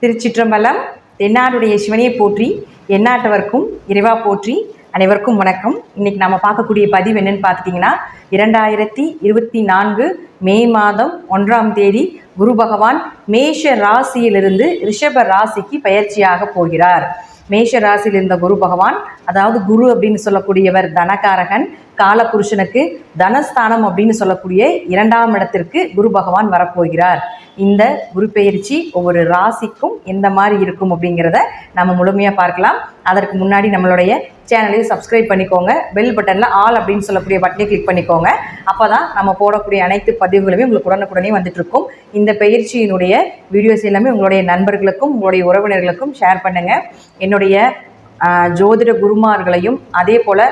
திருச்சிற்றம்பலம் தென்னாடுடைய சிவனையை போற்றி எந்நாட்டவர்க்கும் இறைவா போற்றி அனைவருக்கும் வணக்கம். இன்னைக்கு நம்ம பார்க்கக்கூடிய பதிவு என்னன்னு பார்த்துட்டிங்கன்னா இரண்டாயிரத்தி இருபத்தி நான்கு மே மாதம் ஒன்றாம் தேதி குரு பகவான் மேஷ ராசியிலிருந்து ரிஷப ராசிக்கு பயிற்சியாக போகிறார். மேஷ ராசியில் இருந்த குரு பகவான் அதாவது குரு அப்படின்னு சொல்லக்கூடியவர் தனகாரகன் காலபுருஷனுக்கு தனஸ்தானம் அப்படின்னு சொல்லக்கூடிய இரண்டாம் இடத்திற்கு குரு பகவான் வரப்போகிறார். இந்த குரு பெயர்ச்சி ஒவ்வொரு ராசிக்கும் எந்த மாதிரி இருக்கும் அப்படிங்கிறத நம்ம முழுமையாக பார்க்கலாம். அதற்கு முன்னாடி நம்மளுடைய சேனலையும் சப்ஸ்கிரைப் பண்ணிக்கோங்க. பெல் பட்டனில் ஆல் அப்படின்னு சொல்லக்கூடிய பட்டனை கிளிக் பண்ணிக்கோங்க. அப்போ தான் நம்ம போடக்கூடிய அனைத்து பதிவுகளுமே உங்களுக்கு உடனுக்குடனே வந்துட்டுருக்கும் இந்த பயிற்சியினுடைய வீடியோஸ் எல்லாமே உங்களுடைய நண்பர்களுக்கும் உங்களுடைய உறவினர்களுக்கும் ஷேர் பண்ணுங்கள் என்னுடைய ஜோதிட குருமார்களையும் அதே போல்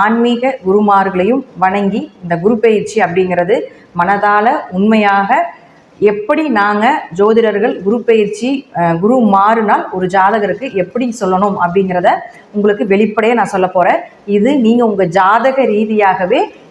ஆன்மீக குருமார்களையும் வணங்கி இந்த குரு பயிற்சி அப்படிங்கிறது மனதால் உண்மையாக எப்படி நாங்கள் ஜோதிடர்கள் குரு பயிற்சி குரு மாறுனால் ஒரு ஜாதகருக்கு எப்படி சொல்லணும் அப்படிங்கிறத உங்களுக்கு வெளிப்படையாக நான் சொல்ல போகிறேன் இது நீங்கள் உங்கள் ஜாதக ரீதியாகவே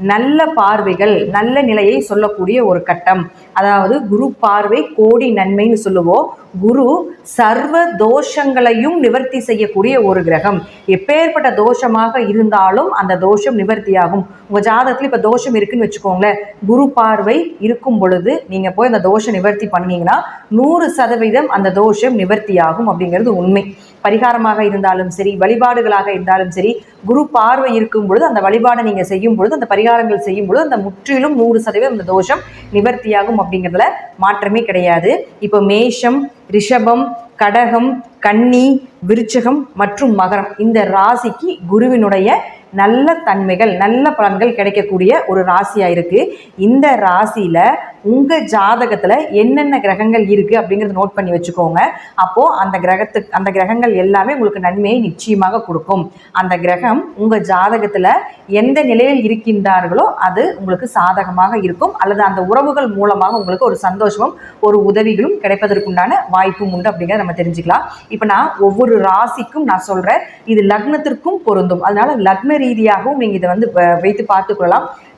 நல்ல பார்வைகள் நல்ல நிலையை சொல்லக்கூடிய ஒரு கட்டம். அதாவது குரு பார்வை கோடி நன்மைன்னு சொல்லுவோம். குரு சர்வ தோஷங்களையும் நிவர்த்தி செய்யக்கூடிய ஒரு கிரகம். எப்பேற்பட்ட தோஷமாக இருந்தாலும் அந்த தோஷம் நிவர்த்தியாகும். உங்கள் ஜாதகத்தில் இப்போ தோஷம் இருக்குன்னு வச்சுக்கோங்களேன். குரு பார்வை இருக்கும் பொழுது நீங்கள் போய் அந்த தோஷம் நிவர்த்தி பண்ணீங்கன்னா நூறு சதவீதம் அந்த தோஷம் நிவர்த்தியாகும் அப்படிங்கிறது உண்மை. பரிகாரமாக இருந்தாலும் சரி வழிபாடுகளாக இருந்தாலும் சரி குரு பார்வை இருக்கும் பொழுது அந்த வழிபாடை நீங்கள் செய்யும் பொழுது அந்த பரிகாரங்கள் செய்யும் பொழுது அந்த முற்றிலும் நூறு சதவீதம் அந்த தோஷம் நிவர்த்தியாகும் அப்படிங்கிறதுல மாற்றமே கிடையாது. இப்போ மேஷம் ரிஷபம் கடகம் கன்னி விருச்சகம் மற்றும் மகரம். இந்த ராசிக்கு குருவினுடைய நல்ல தன்மைகள் நல்ல பலன்கள் கிடைக்கக்கூடிய ஒரு ராசியாக இருக்குது இந்த ராசியில் உங்கள் ஜாதகத்தில் என்னென்ன கிரகங்கள் இருக்குது அப்படிங்கிறத நோட் பண்ணி வச்சுக்கோங்க. அப்போது அந்த கிரகத்துக்கு அந்த கிரகங்கள் எல்லாமே உங்களுக்கு நன்மையை நிச்சயமாக கொடுக்கும். அந்த கிரகம் உங்கள் ஜாதகத்தில் எந்த நிலையில் இருக்கின்றார்களோ அது உங்களுக்கு சாதகமாக இருக்கும். அல்லது அந்த உறவுகள் மூலமாக உங்களுக்கு ஒரு சந்தோஷமும் ஒரு உதவிகளும் கிடைப்பதற்குண்டான வாய்ப்பும் உண்டு அப்படிங்கிறத நம்ம தெரிஞ்சுக்கலாம். இப்போ நான் ஒவ்வொரு ராசிக்கும் நான் சொல்கிறேன் இது லக்னத்திற்கும் பொருந்தும். அதனால லக்ன ரீதியாகவும் நீங்கள் இதை வந்து வ- வைத்து பார்த்துக்கொள்ளலாம்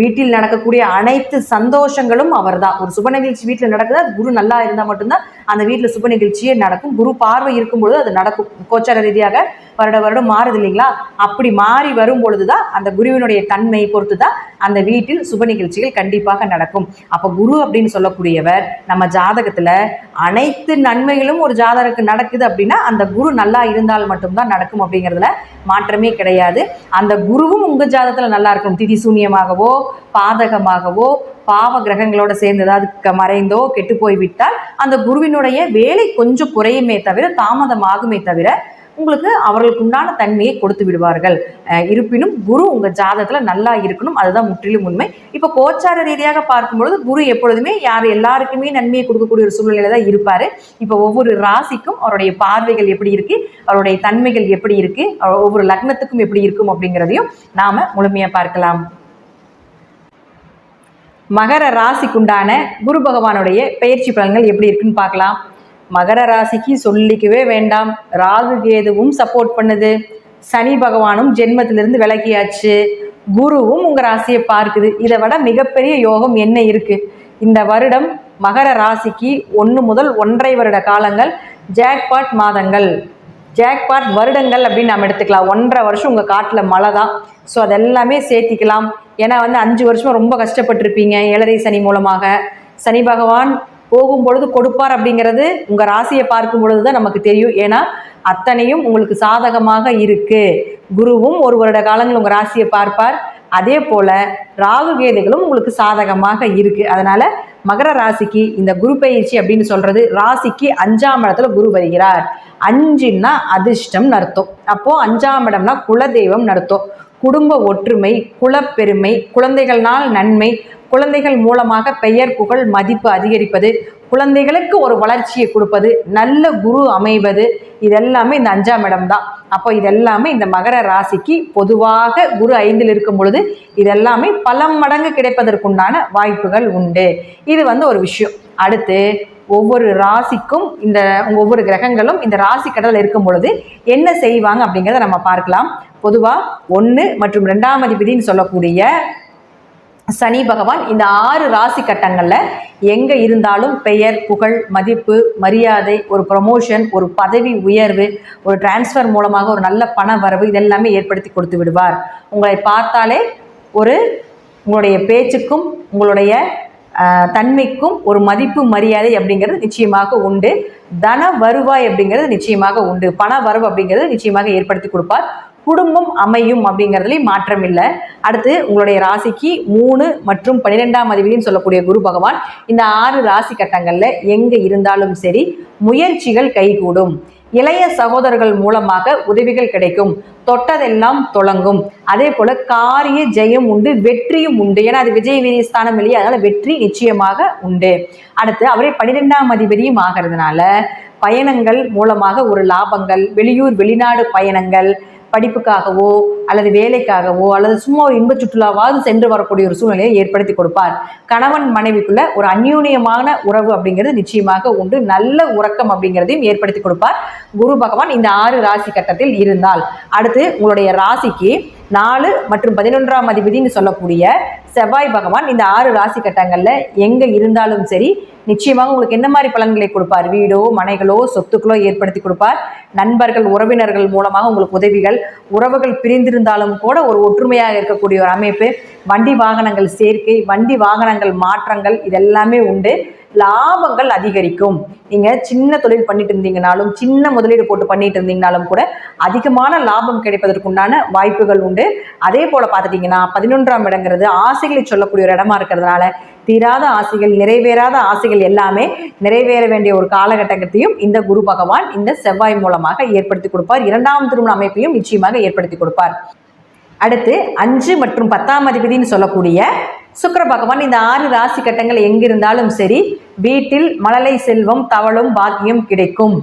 வீட்டில் நடக்கக்கூடிய அனைத்து சந்தோஷங்களும் அவர்தான். ஒரு சுப நிகழ்ச்சி வீட்டில் நடக்குது? அது குரு நல்லா இருந்தால் மட்டும்தான் அந்த வீட்டில் சுப நிகழ்ச்சியே நடக்கும். குரு பார்வை இருக்கும் பொழுது அது நடக்கும். கோச்சார ரீதியாக வருட வருடம் மாறுது இல்லைங்களா? அப்படி மாறி வரும் பொழுது தான் அந்த குருவினுடைய தன்மை பொறுத்து தான் அந்த வீட்டில் சுப நிகழ்ச்சிகள் கண்டிப்பாக நடக்கும். அப்போ குரு அப்படின்னு சொல்லக்கூடியவர் நம்ம ஜாதகத்தில் அனைத்து நன்மைகளும் ஒரு ஜாதகருக்கு நடக்குது அப்படின்னா அந்த குரு நல்லா இருந்தால் மட்டும்தான் நடக்கும் அப்படிங்கிறதுல மாற்றமே கிடையாது. அந்த குருவும் உங்கள் ஜாதகத்தில் நல்லா இருக்கும் திதி சூன்யமாகவோ பாதகமாகவோ பாவ கிரகங்களோட சேர்ந்து ஏதாவது க- மறைந்தோ கெட்டு போய்விட்டால் அந்த குருவினுடைய வேலை கொஞ்சம் குறையுமே தவிர தாமதமாகுமே தவிர உங்களுக்கு அவர்களுக்கு உண்டான தன்மையை கொடுத்து விடுவார்கள். இருப்பினும் குரு உங்கள் ஜாதகத்தில் நல்லா இருக்கணும். அதுதான் முற்றிலும் உண்மை. இப்போ கோச்சார ரீதியாக பார்க்கும்பொழுது குரு எப்பொழுதுமே யார் எல்லாருக்குமே நன்மையை கொடுக்கக்கூடிய ஒரு சூழ்நிலையில தான் இருப்பார். இப்போ ஒவ்வொரு ராசிக்கும் அவருடைய பார்வைகள் எப்படி இருக்கு அவருடைய தன்மைகள் எப்படி இருக்கு அவர் ஒவ்வொரு லக்னத்துக்கும் எப்படி இருக்கும் அப்படிங்கிறதையும் நாம முழுமையாக பார்க்கலாம். மகர ராசிக்குண்டான குரு பகவானுடைய பயிற்சி பலன்கள் எப்படி இருக்குன்னு பார்க்கலாம். மகர ராசிக்கு சொல்லிக்கவே வேண்டாம். ராகு கேதுவும் சப்போர்ட் பண்ணுது. சனி பகவானும் ஜென்மத்திலிருந்து விலகியாச்சு. குருவும் உங்கள் ராசியை பார்க்குது. இதை விட மிகப்பெரிய யோகம் என்ன இருக்குது இந்த வருடம் மகர ராசிக்கு ஒன்று முதல் ஒன்றரை வருட காலங்கள் ஜாக்பாட் மாதங்கள். ஜாக்பாட் வருடங்கள் அப்படின்னு நம்ம எடுத்துக்கலாம். ஒன்றரை வருஷம் உங்கள் காட்டில் மழை தான். ஸோ அதெல்லாமே சேர்த்திக்கலாம். ஏன்னா வந்து அஞ்சு வருஷமா ரொம்ப கஷ்டப்பட்டிருப்பீங்க ஏழரை சனி மூலமாக. சனி பகவான் போகும் பொழுது கொடுப்பார் அப்படிங்கிறது உங்கள் ராசியை பார்க்கும் பொழுது தான் நமக்கு தெரியும். ஏன்னா அத்தனையும் உங்களுக்கு சாதகமாக இருக்கு. குருவும் ஒரு வருட காலங்கள் உங்கள் ராசியை பார்ப்பார். அதே போல ராகு கேதுகளும் உங்களுக்கு சாதகமாக இருக்கு. அதனால மகர ராசிக்கு இந்த குரு பயிற்சி அப்படின்னு சொல்றது ராசிக்கு அஞ்சாம் இடத்துல குரு வருகிறார். அஞ்சுன்னா அதிர்ஷ்டம் அர்த்தம். அப்போ அஞ்சாம் இடம்னா குலதெய்வம் நடத்தும் குடும்ப ஒற்றுமை குலப்பெருமை குழந்தைகள்னால் நன்மை குழந்தைகள் மூலமாக பெயர் புகழ் மதிப்பு அதிகரிப்பது குழந்தைகளுக்கு ஒரு வளர்ச்சியை கொடுப்பது நல்ல குரு அமைவது இதெல்லாமே இந்த அஞ்சாம் இடம் தான் அப்போ இதெல்லாமே இந்த மகர ராசிக்கு பொதுவாக குரு ஐந்தில் இருக்கும் பொழுது இதெல்லாமே பல மடங்கு கிடைப்பதற்குண்டான வாய்ப்புகள் உண்டு. இது வந்து ஒரு விஷயம். அடுத்து ஒவ்வொரு ராசிக்கும் இந்த ஒவ்வொரு கிரகங்களும் இந்த ராசி கடலில் இருக்கும் பொழுது என்ன செய்வாங்க அப்படிங்கிறத நம்ம பார்க்கலாம். பொதுவாக ஒன்று மற்றும் ரெண்டாம் அதிபதினு சொல்லக்கூடிய சனி பகவான் இந்த ஆறு ராசி கட்டங்களில் எங்கே இருந்தாலும் பெயர் புகழ் மதிப்பு மரியாதை ஒரு ப்ரமோஷன் ஒரு பதவி உயர்வு ஒரு டிரான்ஸ்ஃபர் மூலமாக ஒரு நல்ல பண வரவு இதெல்லாமே ஏற்படுத்தி கொடுத்து விடுவார். உங்களை பார்த்தாலே ஒரு உங்களுடைய பேச்சுக்கும் உங்களுடைய தன்மைக்கும் ஒரு மதிப்பு மரியாதை அப்படிங்கிறது நிச்சயமாக உண்டு. தன வருவாய் அப்படிங்கிறது நிச்சயமாக உண்டு. பண வரவு அப்படிங்கிறது நிச்சயமாக ஏற்படுத்தி கொடுப்பார். குடும்பம் அமையும் அப்படிங்கிறதுலையும் மாற்றம் இல்லை. அடுத்து உங்களுடைய ராசிக்கு மூணு மற்றும் பன்னிரெண்டாம் அதிபதினு சொல்லக்கூடிய குரு பகவான் இந்த ஆறு ராசி கட்டங்களில் எங்கே இருந்தாலும் சரி முயற்சிகள் கைகூடும். இளைய சகோதரர்கள் மூலமாக உதவிகள் கிடைக்கும். தொட்டதெல்லாம் தொடங்கும். அதே போல காரிய ஜெயம் உண்டு வெற்றியும் உண்டு. ஏன்னா அது விஜய் வீரிய ஸ்தானம் இல்லையா? அதனால வெற்றி நிச்சயமாக உண்டு. அடுத்து அவரே பன்னிரெண்டாம் அதிபதியும் ஆகிறதுனால பயணங்கள் மூலமாக ஒரு லாபங்கள் வெளியூர் வெளிநாடு பயணங்கள் படிப்புக்காகவோ அல்லது வேலைக்காகவோ அல்லது சும்மா ஒரு இன்ப சுற்றுலாவாவது சென்று வரக்கூடிய ஒரு சூழ்நிலையை ஏற்படுத்தி கொடுப்பார். கணவன் மனைவிக்குள்ள ஒரு அந்யூனியமான உறவு அப்படிங்கிறது நிச்சயமாக உண்டு. நல்ல உறக்கம் அப்படிங்கிறதையும் ஏற்படுத்தி கொடுப்பார். குரு பகவான் இந்த ஆறு ராசி கட்டத்தில் இருந்தால். அடுத்து உங்களுடைய ராசிக்கு நாலு மற்றும் பதினொன்றாம் அதிபதினு சொல்லக்கூடிய செவ்வாய் பகவான் இந்த ஆறு ராசி கட்டங்களில் எங்கே இருந்தாலும் சரி நிச்சயமாக உங்களுக்கு என்ன மாதிரி பலன்களை கொடுப்பார்? வீடோ மனைகளோ சொத்துக்களோ ஏற்படுத்தி கொடுப்பார். நண்பர்கள் உறவினர்கள் மூலமாக உங்களுக்கு உதவிகள் உறவுகள் பிரிந்திருந்தாலும் கூட ஒரு ஒற்றுமையாக இருக்கக்கூடிய ஒரு அமைப்பு. வண்டி வாகனங்கள் சேர்க்கை வண்டி வாகனங்கள் மாற்றங்கள் இதெல்லாமே உண்டு. லாபங்கள் அதிகரிக்கும். நீங்கள் சின்ன தொழில் பண்ணிட்டு இருந்தீங்கனாலும் சின்ன முதலீடு போட்டு பண்ணிட்டு இருந்தீங்கனாலும் கூட அதிகமான லாபம் கிடைப்பதற்குண்டான வாய்ப்புகள் உண்டு. அதே போல் பார்த்துட்டிங்கன்னா பதினொன்றாம் இடங்கிறது ஆசைகளை சொல்லக்கூடிய ஒரு இடமா இருக்கிறதுனால தீராத ஆசைகள் நிறைவேறாத ஆசைகள் எல்லாமே நிறைவேற வேண்டிய ஒரு காலகட்டத்தையும் இந்த குரு பகவான் இந்த செவ்வாய் மூலமாக ஏற்படுத்தி கொடுப்பார். இரண்டாம் திருமண அமைப்பையும் நிச்சயமாக ஏற்படுத்தி கொடுப்பார். அடுத்து அஞ்சு மற்றும் பத்தாம் அதிபதினு சொல்லக்கூடிய சுக்கர பகவான் இந்த ஆறு ராசி கட்டங்கள் எங்கிருந்தாலும் சரி வீட்டில் மழலை செல்வம் தவளும் பாக்கியம் கிடைக்கும்.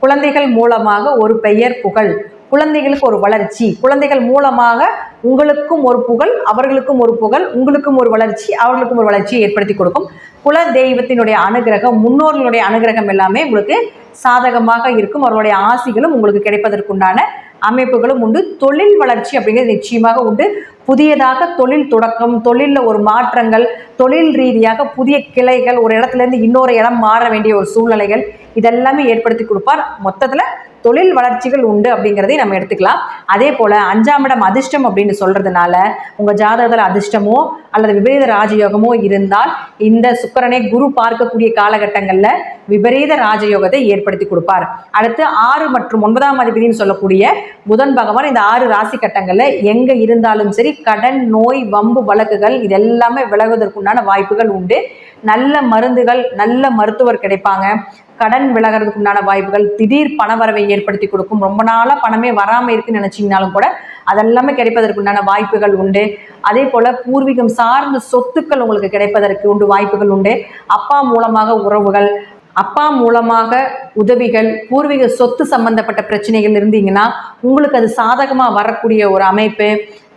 குழந்தைகள் மூலமாக ஒரு பெயர் புகழ். குழந்தைகளுக்கு ஒரு வளர்ச்சி. குழந்தைகள் மூலமாக உங்களுக்கும் ஒரு புகழ் அவர்களுக்கும் ஒரு புகழ் உங்களுக்கும் ஒரு வளர்ச்சி அவர்களுக்கும் ஒரு வளர்ச்சியை ஏற்படுத்தி கொடுக்கும். குல தெய்வத்தினுடைய அனுகிரகம் முன்னோர்களுடைய அனுகிரகம் எல்லாமே உங்களுக்கு சாதகமாக இருக்கும். அவர்களுடைய ஆசிகளும் உங்களுக்கு கிடைப்பதற்குண்டான அமைப்புகளும் உண்டு. தொழில் வளர்ச்சி அப்படிங்கிறது நிச்சயமாக உண்டு. புதியதாக தொழில் தொடக்கம் தொழிலில் ஒரு மாற்றங்கள் தொழில் ரீதியாக புதிய கிளைகள் ஒரு இடத்துல இருந்து இன்னொரு இடம் மாற வேண்டிய ஒரு சூழ்நிலைகள் இதெல்லாமே ஏற்படுத்தி கொடுப்பார். மொத்தத்தில் தொழில் வளர்ச்சிகள் உண்டு அப்படிங்கிறதையும் நம்ம எடுத்துக்கலாம். அதே போல் அஞ்சாம் இடம் அதிர்ஷ்டம் அப்படின்னு சொல்கிறதுனால உங்கள் ஜாதகத்தில் அதிர்ஷ்டமோ அல்லது விபரீத ராஜயோகமோ இருந்தால் இந்த சுக்கரனை குரு பார்க்கக்கூடிய காலகட்டங்களில் விபரீத ராஜயோகத்தை ஏற்படுத்தி கொடுப்பார். அடுத்து ஆறு மற்றும் ஒன்பதாம் அதிபதினு சொல்லக்கூடிய புதன் பகவான் இந்த ஆறு ராசி கட்டங்களில் எங்கே இருந்தாலும் சரி கடன் நோய் வம்பு வழக்குகள் இது எல்லாமே விலகுவதற்குண்டான வாய்ப்புகள் உண்டு. நல்ல மருந்துகள் நல்ல மருத்துவர் கிடைப்பாங்க. கடன் விலகிறதுக்கு உண்டான வாய்ப்புகள் திடீர் பணவரவை ஏற்படுத்தி கொடுக்கும். ரொம்ப நாளாக பணமே வராமல் இருக்குன்னு நினச்சிங்கனாலும் கூட அதெல்லாமே கிடைப்பதற்கு உண்டான வாய்ப்புகள் உண்டு. அதே போல் பூர்வீகம் சார்ந்த சொத்துக்கள் உங்களுக்கு கிடைப்பதற்கு உண்டு வாய்ப்புகள் உண்டு. அப்பா மூலமாக உறவுகள் அப்பா மூலமாக உதவிகள் பூர்வீக சொத்து சம்பந்தப்பட்ட பிரச்சனைகள் இருந்தீங்கன்னா உங்களுக்கு அது சாதகமாக வரக்கூடிய ஒரு அமைப்பு.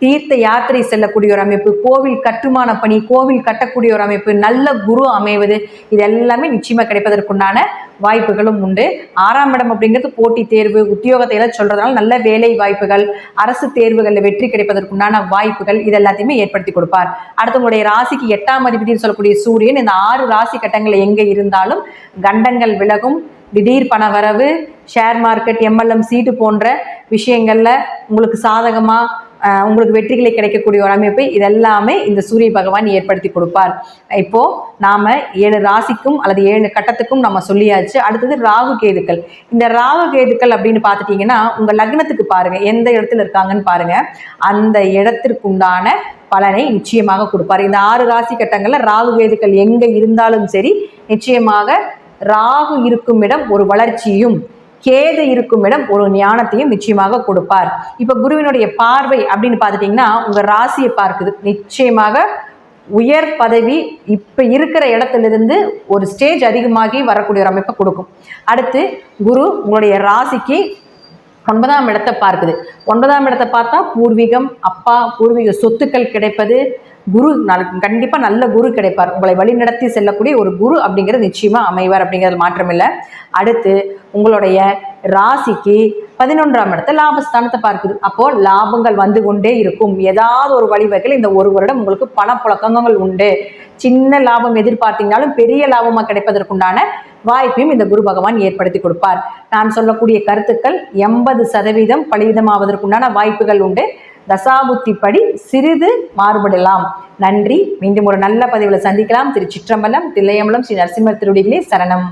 தீர்த்த யாத்திரை செல்லக்கூடிய ஒரு அமைப்பு கோவில் கட்டுமான பணி கோவில் கட்டக்கூடிய ஒரு அமைப்பு நல்ல குரு அமைவது இது எல்லாமே நிச்சயமாக கிடைப்பதற்குண்டான வாய்ப்புகளும் உண்டு. ஆறாம் இடம் அப்படிங்கிறது போட்டி தேர்வு உத்தியோகத்தை எல்லாம் சொல்றதுனால நல்ல வேலை வாய்ப்புகள் அரசு தேர்வுகளில் வெற்றி கிடைப்பதற்குண்டான வாய்ப்புகள் இது எல்லாத்தையுமே ஏற்படுத்தி கொடுப்பார். அடுத்து உங்களுடைய ராசிக்கு எட்டாம் அதிபதினு சொல்லக்கூடிய சூரியன் இந்த ஆறு ராசி கட்டங்கள் எங்கே இருந்தாலும் கண்டங்கள் விலகும். திடீர் பண வரவு ஷேர் மார்க்கெட் எம்எல்எம் சீட்டு போன்ற விஷயங்களில் உங்களுக்கு சாதகமாக உங்களுக்கு வெற்றிகளை கிடைக்கக்கூடிய ஒரு அமைப்பு இதெல்லாமே இந்த சூரிய பகவான் ஏற்படுத்தி கொடுப்பார். இப்போ நாம ஏழு ராசிக்கும் அல்லது ஏழு கட்டத்துக்கும் நம்ம சொல்லியாச்சு. அடுத்தது ராகு கேதுக்கள். இந்த ராகு கேதுக்கள் அப்படின்னு பார்த்துட்டீங்கன்னா உங்க லக்னத்துக்கு பாருங்க. எந்த இடத்துல இருக்காங்கன்னு பாருங்க. அந்த இடத்திற்குண்டான பலனை நிச்சயமாக கொடுப்பார். இந்த ஆறு ராசி கட்டங்கள்ல ராகு கேதுக்கள் எங்க இருந்தாலும் சரி நிச்சயமாக ராகு இருக்கும் இடம் ஒரு வளர்ச்சியும் கேது இருக்கும் இடம் ஒரு ஞானத்தையும் நிச்சயமாக கொடுப்பார். இப்போ குருவினுடைய பார்வை அப்படின்னு பார்த்துட்டிங்கன்னா உங்கள் ராசியை பார்க்குது. நிச்சயமாக உயர் பதவி இப்போ இருக்கிற இடத்துலேருந்து ஒரு ஸ்டேஜ் அதிகமாகி வரக்கூடிய ஒரு அமைப்பை கொடுக்கும். அடுத்து குரு உங்களுடைய ராசிக்கு ஒன்பதாம் இடத்தை பார்க்குது. ஒன்பதாம் இடத்தை பார்த்தா பூர்வீகம் அப்பா பூர்வீக சொத்துக்கள் கிடைப்பது குரு கண்டிப்பாக நல்ல குரு கிடைப்பார். உங்களை வழிநடத்தி செல்லக்கூடிய ஒரு குரு அப்படிங்கிறது நிச்சயமாக அமைவார் அப்படிங்கிறது மாற்றமில்லை அடுத்து உங்களுடைய ராசிக்கு பதினொன்றாம் இடத்த லாபஸ்தானத்தை பார்க்குது. அப்போ லாபங்கள் வந்து கொண்டே இருக்கும். ஏதாவது ஒரு வழிவகையில் இந்த ஒரு வருடம் உங்களுக்கு பணப்புழக்கங்கள் உண்டு. சின்ன லாபம் எதிர்பார்த்தீங்கனாலும் பெரிய லாபமாக கிடைப்பதற்குண்டான வாய்ப்பையும் இந்த குரு பகவான் ஏற்படுத்தி கொடுப்பார். நான் சொல்லக்கூடிய கருத்துக்கள் எண்பது சதவீதம் பலிதமாவதற்குண்டான வாய்ப்புகள் உண்டு. தசாபுத்தி படி சிறிது மாறுபடலாம். நன்றி. மீண்டும் ஒரு நல்ல பதிவில் சந்திக்கலாம். திரு சிற்றம்பலம் தில்லையம்பலம் ஸ்ரீ நரசிம்மர் திருவடிகளே சரணம்.